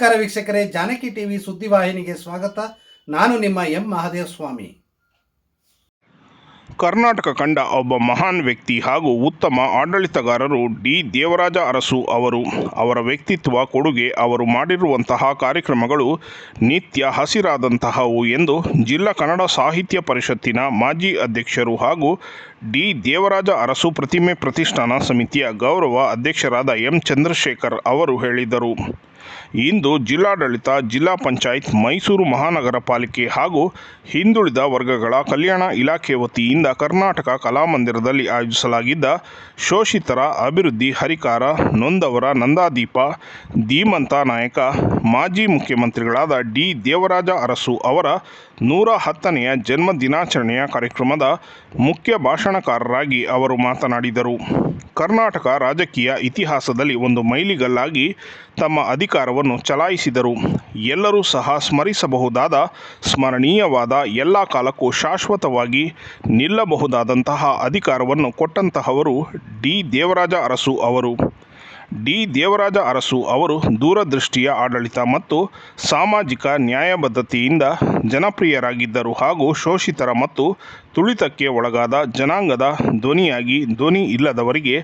ನಮಸ್ಕಾರ ವೀಕ್ಷಕರೇ, ಜಾನಕಿ ಟಿವಿ ಸುದ್ದಿವಾಹಿನಿಗೆ ಸ್ವಾಗತ. ನಾನು ನಿಮ್ಮ ಎಂ ಮಹಾದೇವ ಸ್ವಾಮಿ ಕರ್ನಾಟಕ ಕಂಡ ಒಬ್ಬ ಮಹಾನ್ ವ್ಯಕ್ತಿ ಹಾಗೂ ಉತ್ತಮ ಆಡಳಿತಗಾರರು ಡಿ. ದೇವರಾಜ ಅರಸು ಅವರು. ಅವರ ವ್ಯಕ್ತಿತ್ವ, ಕೊಡುಗೆ, ಅವರು ಮಾಡಿರುವಂತಹ ಕಾರ್ಯಕ್ರಮಗಳು ನಿತ್ಯ ಹಸಿರಾದಂತಹವು ಎಂದು ಜಿಲ್ಲಾ ಕನ್ನಡ ಸಾಹಿತ್ಯ ಪರಿಷತ್ತಿನ ಮಾಜಿ ಅಧ್ಯಕ್ಷರು ಹಾಗೂ ಡಿ. ದೇವರಾಜ ಅರಸು ಪ್ರತಿಮೆ ಪ್ರತಿಷ್ಠಾನ ಸಮಿತಿಯ ಗೌರವ ಅಧ್ಯಕ್ಷರಾದ ಎಂ. ಚಂದ್ರಶೇಖರ್ ಅವರು ಹೇಳಿದರು. ಇಂದು ಜಿಲ್ಲಾಡಳಿತ, ಜಿಲ್ಲಾ ಪಂಚಾಯತ್, ಮೈಸೂರು ಮಹಾನಗರ ಪಾಲಿಕೆ ಹಾಗೂ ಹಿಂದುಳಿದ ವರ್ಗಗಳ ಕಲ್ಯಾಣ ಇಲಾಖೆ ವತಿಯಿಂದ ಕರ್ನಾಟಕ ಕಲಾಮಂದಿರದಲ್ಲಿ ಆಯೋಜಿಸಲಾಗಿದ್ದ ಶೋಷಿತರ ಅಭಿವೃದ್ಧಿ ಹರಿಕಾರ ನೊಂದವರ ನಂದಾದೀಪ, ಧೀಮಂತ ನಾಯಕ, ಮಾಜಿ ಮುಖ್ಯಮಂತ್ರಿಗಳಾದ ಡಿ ದೇವರಾಜ ಅರಸು ಅವರ ನೂರ ಹತ್ತನೆಯ ಜನ್ಮ ದಿನಾಚರಣೆಯ ಕಾರ್ಯಕ್ರಮದ ಮುಖ್ಯ ಭಾಷಣಕಾರರಾಗಿ ಅವರು ಮಾತನಾಡಿದರು. ಕರ್ನಾಟಕ ರಾಜಕೀಯ ಇತಿಹಾಸದಲ್ಲಿ ಒಂದು ಮೈಲಿಗಲ್ಲಾಗಿ ತಮ್ಮ ಅಧಿಕಾರವನ್ನು ಚಲಾಯಿಸಿದರು. ಎಲ್ಲರೂ ಸಹ ಸ್ಮರಿಸಬಹುದಾದ ಸ್ಮರಣೀಯವಾದ ಎಲ್ಲ ಕಾಲಕ್ಕೂ ಶಾಶ್ವತವಾಗಿ ನಿಲ್ಲಬಹುದಾದಂತಹ ಅಧಿಕಾರವನ್ನು ಕೊಟ್ಟಂತಹವರು ಡಿ. ದೇವರಾಜ ಅರಸು ಅವರು. ಡಿ. ದೇವರಾಜ ಅರಸು ಅವರು ದೂರದೃಷ್ಟಿಯ ಆಡಳಿತ ಮತ್ತು ಸಾಮಾಜಿಕ ನ್ಯಾಯಬದ್ಧತೆಯಿಂದ ಜನಪ್ರಿಯರಾಗಿದ್ದರು ಹಾಗೂ ಶೋಷಿತರ ಮತ್ತು ತುಳಿತಕ್ಕೆ ಒಳಗಾದ ಜನಾಂಗದ ಧ್ವನಿಯಾಗಿ ಧ್ವನಿ ಇಲ್ಲದವರಿಗೆ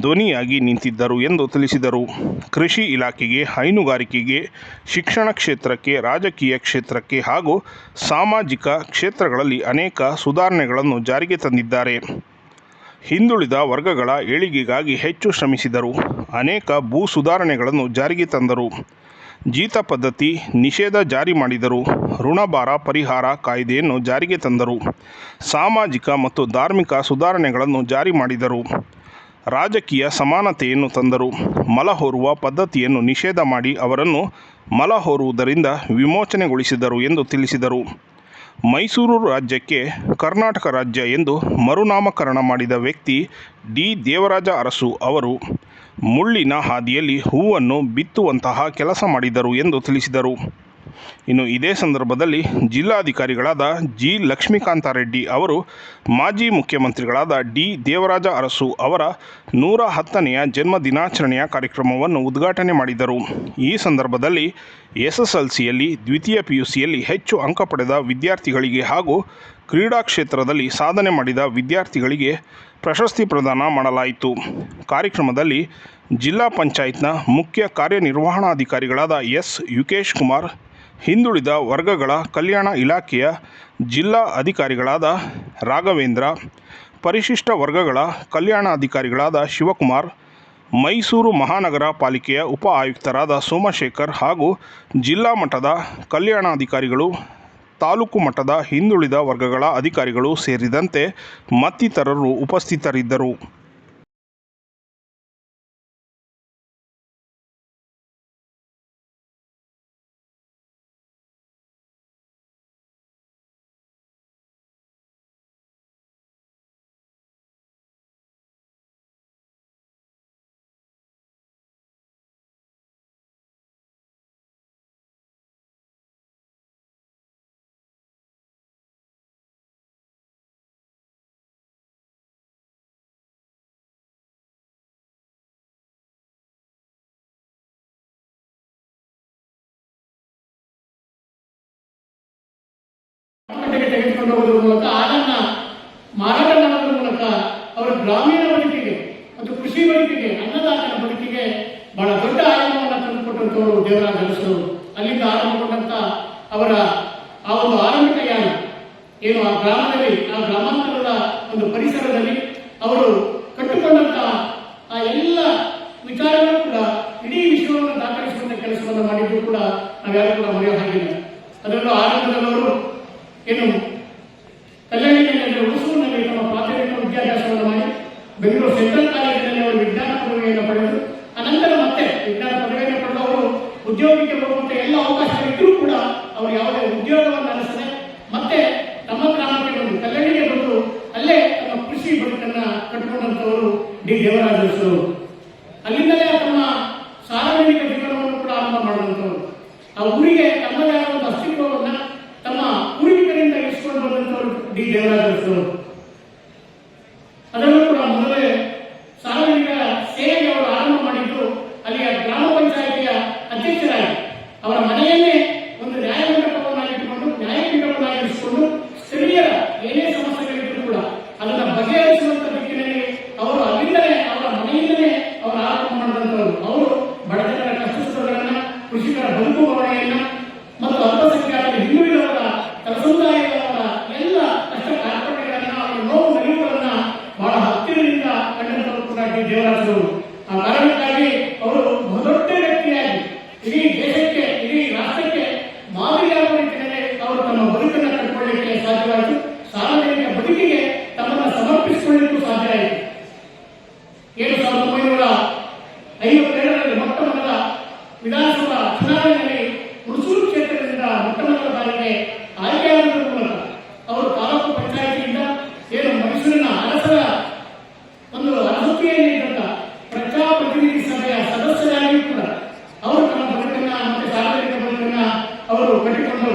ಧ್ವನಿಯಾಗಿ ನಿಂತಿದ್ದರು ಎಂದು ತಿಳಿಸಿದರು. ಕೃಷಿ ಇಲಾಖೆಗೆ, ಹೈನುಗಾರಿಕೆಗೆ, ಶಿಕ್ಷಣ ಕ್ಷೇತ್ರಕ್ಕೆ, ರಾಜಕೀಯ ಕ್ಷೇತ್ರಕ್ಕೆ ಹಾಗೂ ಸಾಮಾಜಿಕ ಕ್ಷೇತ್ರಗಳಲ್ಲಿ ಅನೇಕ ಸುಧಾರಣೆಗಳನ್ನು ಜಾರಿಗೆ ತಂದಿದ್ದಾರೆ. ಹಿಂದುಳಿದ ವರ್ಗಗಳ ಏಳಿಗೆಗಾಗಿ ಹೆಚ್ಚು ಶ್ರಮಿಸಿದರು. ಅನೇಕ ಭೂ ಸುಧಾರಣೆಗಳನ್ನು ಜಾರಿಗೆ ತಂದರು. ಜೀತ ಪದ್ಧತಿ ನಿಷೇಧ ಜಾರಿ ಮಾಡಿದರು. ಋಣಭಾರ ಪರಿಹಾರ ಕಾಯ್ದೆಯನ್ನು ಜಾರಿಗೆ ತಂದರು. ಸಾಮಾಜಿಕ ಮತ್ತು ಧಾರ್ಮಿಕ ಸುಧಾರಣೆಗಳನ್ನು ಜಾರಿ ಮಾಡಿದರು. ರಾಜಕೀಯ ಸಮಾನತೆಯನ್ನು ತಂದರು. ಮಲ ಹೊರುವ ಪದ್ಧತಿಯನ್ನು ನಿಷೇಧ ಮಾಡಿ ಅವರನ್ನು ಮಲ ಹೊರುವುದರಿಂದ ವಿಮೋಚನೆಗೊಳಿಸಿದರು ಎಂದು ತಿಳಿಸಿದರು. ಮೈಸೂರು ರಾಜ್ಯಕ್ಕೆ ಕರ್ನಾಟಕ ರಾಜ್ಯ ಎಂದು ಮರುನಾಮಕರಣ ಮಾಡಿದ ವ್ಯಕ್ತಿ ಡಿ ದೇವರಾಜ ಅರಸು ಅವರು. ಮುಳ್ಳಿನ ಹಾದಿಯಲ್ಲಿ ಹೂವನ್ನು ಬಿತ್ತುವಂತಹ ಕೆಲಸ ಮಾಡಿದರು ಎಂದು ತಿಳಿಸಿದರು. ಇನ್ನು ಇದೇ ಸಂದರ್ಭದಲ್ಲಿ ಜಿಲ್ಲಾಧಿಕಾರಿಗಳಾದ ಜಿ. ಲಕ್ಷ್ಮೀಕಾಂತ ರೆಡ್ಡಿ ಅವರು, ಮಾಜಿ ಮುಖ್ಯಮಂತ್ರಿಗಳಾದ ಡಿ. ದೇವರಾಜ ಅರಸು ಅವರ ನೂರ ಹತ್ತನೆಯ ಜನ್ಮ ದಿನಾಚರಣೆಯ ಕಾರ್ಯಕ್ರಮವನ್ನು ಉದ್ಘಾಟನೆ ಮಾಡಿದರು. ಈ ಸಂದರ್ಭದಲ್ಲಿ ಎಸ್ ಎಸ್ ಎಲ್ ಸಿಯಲ್ಲಿ ದ್ವಿತೀಯ ಪಿಯುಸಿಯಲ್ಲಿ ಹೆಚ್ಚು ಅಂಕ ಪಡೆದ ವಿದ್ಯಾರ್ಥಿಗಳಿಗೆ ಹಾಗೂ ಕ್ರೀಡಾ ಕ್ಷೇತ್ರದಲ್ಲಿ ಸಾಧನೆ ಮಾಡಿದ ವಿದ್ಯಾರ್ಥಿಗಳಿಗೆ ಪ್ರಶಸ್ತಿ ಪ್ರದಾನ ಮಾಡಲಾಯಿತು. ಕಾರ್ಯಕ್ರಮದಲ್ಲಿ ಜಿಲ್ಲಾ ಪಂಚಾಯತ್ನ ಮುಖ್ಯ ಕಾರ್ಯನಿರ್ವಹಣಾಧಿಕಾರಿಗಳಾದ ಎಸ್. ಯುಕೇಶ್ ಕುಮಾರ್ ಹಿಂದುಳಿದ ವರ್ಗಗಳ ಕಲ್ಯಾಣ ಇಲಾಖೆಯ ಜಿಲ್ಲಾ ಅಧಿಕಾರಿಗಳಾದ ರಾಘವೇಂದ್ರ, ಪರಿಶಿಷ್ಟ ವರ್ಗಗಳ ಕಲ್ಯಾಣಾಧಿಕಾರಿಗಳಾದ ಶಿವಕುಮಾರ್, ಮೈಸೂರು ಮಹಾನಗರ ಪಾಲಿಕೆಯ ಉಪ ಆಯುಕ್ತರಾದ ಸೋಮಶೇಖರ್ ಹಾಗೂ ಜಿಲ್ಲಾ ಮಟ್ಟದ ಕಲ್ಯಾಣಾಧಿಕಾರಿಗಳು, ತಾಲೂಕು ಮಟ್ಟದ ಹಿಂದುಳಿದ ವರ್ಗಗಳ ಅಧಿಕಾರಿಗಳು ಸೇರಿದಂತೆ ಮತ್ತಿತರರು ಉಪಸ್ಥಿತರಿದ್ದರು. ತೆಗೆದುಕೊಂಡು ಹೋಗುವುದರ ಮೂಲಕ ಹಾಲನ್ನ ಮಾರಾಟ ಮಾಡೋದ್ರ ಮೂಲಕ ಅವರ ಗ್ರಾಮೀಣ ಬದುಕಿಗೆ ಮತ್ತು ಕೃಷಿ ಬದುಕಿಗೆ, ಅನ್ನದಾತನ ಬದುಕಿಗೆ ಬಹಳ ದೊಡ್ಡ ಆಯಾಮವನ್ನು ತಂದುಕೊಟ್ಟಂತವರು ದೇವರಾಜ ಅರಸರು. ಅಲ್ಲಿಂದ ಆರಂಭಗೊಂಡಂತ ಅವರ ಆ ಒಂದು ಆರಂಭಿಕ ಯಾನ, ಏನು ಆ ಗ್ರಾಮದಲ್ಲಿ, ಆ ಗ್ರಾಮಾಂತರದ ಒಂದು ಪರಿಸರದಲ್ಲಿ ಅವರು ಪ್ರಾಥಮಿಕ ವಿದ್ಯಾಭ್ಯಾಸವನ್ನು ಮಾಡಿ ಬೆಂಗಳೂರು ಸೆಂಟ್ರಲ್ ಕಾಲೇಜಿನಲ್ಲಿ ಅವರು ವಿಜ್ಞಾನ ಪದವಿಯನ್ನು ಪಡೆದರು ಅನಂತರ ಮತ್ತೆ ವಿಜ್ಞಾನ ಪದವಿಯನ್ನು ಪಡೆದು ಅವರು ಉದ್ಯೋಗಕ್ಕೆ ಹೋಗುವಂತ ಎಲ್ಲ ಅವಕಾಶಗಳಿದ್ದರೂ ಕೂಡ ಅವರು ಯಾವುದೇ ಉದ್ಯೋಗವನ್ನು ನಡೆಸದೆ ಮತ್ತೆ ತಮ್ಮ ಗ್ರಾಮಕ್ಕೆ ಬಂದು ಕಲ್ಯಾಣಿಗೆ ಬಂದು ಅಲ್ಲೇ ತಮ್ಮ ಕೃಷಿ ಬದುಕನ್ನ ಕಟ್ಟಿಕೊಂಡಂತವರು ಡಿ. ದೇವರಾಜರು ಅಲ್ಲಿಂದಲೇ ತಮ್ಮ ಸಾರ್ವಜನಿಕ ಜೀವನವನ್ನು ಕೂಡ ಆರಂಭ ಮಾಡಿದಂಥವ್ರು. ಆ ಊರಿಗೆ ತಮ್ಮದೇ ಆದ ಅಸ್ತಿತ್ವವನ್ನ ತಮ್ಮ ಪೂರ್ವಿಕರಿಂದ ಇರಿಸಿಕೊಂಡು ಬಂದಂಥವ್ರು ಡಿ. ದೇವರಾಜ ಅತ್ಯಂತರಾಗಿ ಅವರ ಮನೆಯಲ್ಲೇ ಒಂದು ನ್ಯಾಯಮಂಡಪವನ್ನಾಗಿಟ್ಟುಕೊಂಡು ನ್ಯಾಯಪೀಠವನ್ನಾಗಿರಿಸಿಕೊಂಡು ಸ್ಥಳೀಯ ಏನೇ ಸಮಸ್ಯೆಗಳಿದ್ರು ಕೂಡ ಅದನ್ನು ಬಗೆಹರಿಸುವಂತ ದಿಕ್ಕಿನಲ್ಲಿ ಅವರು ಅಲ್ಲಿಂದಲೇ, ಅವರ ಮನೆಯಿಂದಲೇ ಅವರ ಆರೋಪ ಮಾಡಿದಂತವರು. ಅವರು ಬಡಜನರ ಕಷ್ಟಗಳನ್ನ ಕೃಷಿಕರ ಬದುಕು ಬವಣೆಯನ್ನ ಮತ್ತು ಅಲ್ಪಸಂಖ್ಯಾತರ ಹಿಂದುಳಿದವರ ತಲುದಾಯದವರ ಎಲ್ಲ ಕಷ್ಟ ಕಾರ್ಪಣ್ಯಗಳನ್ನ ಅವರ ನೋವು ನಲಿವುಗಳನ್ನ ಬಹಳ ಹತ್ತಿರದಿಂದ ಕಂಡಂತವರು ಕೂಡ ದೇವರಾಜರು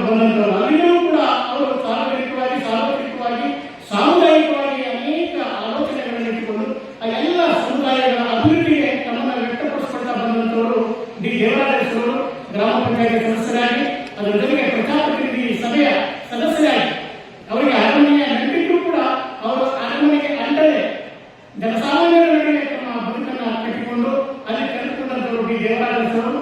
ಬಂದಂತವರು ಅಲ್ಲಿಯೂ ಕೂಡ ಅವರು ಸಾರ್ವಜನಿಕವಾಗಿ, ಸಾರ್ವತ್ರಿಕವಾಗಿ ಸಾಮುದಾಯಿಕವಾಗಿ ಅನೇಕ ಆಲೋಚನೆಗಳನ್ನು ಇಟ್ಟುಕೊಂಡು ಆ ಎಲ್ಲ ಸಮುದಾಯಗಳ ಅಭಿವೃದ್ಧಿಗೆ ತಮ್ಮನ್ನು ವ್ಯಕ್ತಪಡಿಸಿಕೊಳ್ತಾ ಡಿ. ದೇವರಾಜೇಶ್ವರರು ಗ್ರಾಮ ಪಂಚಾಯತ್ ಸದಸ್ಯರಾಗಿ, ಅದರ ಜೊತೆಗೆ ಪ್ರಜಾಪ್ರತಿನಿಧಿ ಸಭೆಯ ಸದಸ್ಯರಾಗಿ, ಅವರಿಗೆ ಅರಮನೆಯ ನಂಬಿಟ್ಟು ಕೂಡ ಅವರು ಅರಮನೆಗೆ ಅಂಡದೆ ಜನಸಾಮಾನ್ಯರ ನಡುವೆ ತಮ್ಮ ಬದುಕನ್ನು ಕಟ್ಟಿಕೊಂಡು ಅಲ್ಲಿ ಕಲಿತುಕೊಂಡಂತವರು ಡಿ. ದೇವರಾಜೇಶ್ವರರು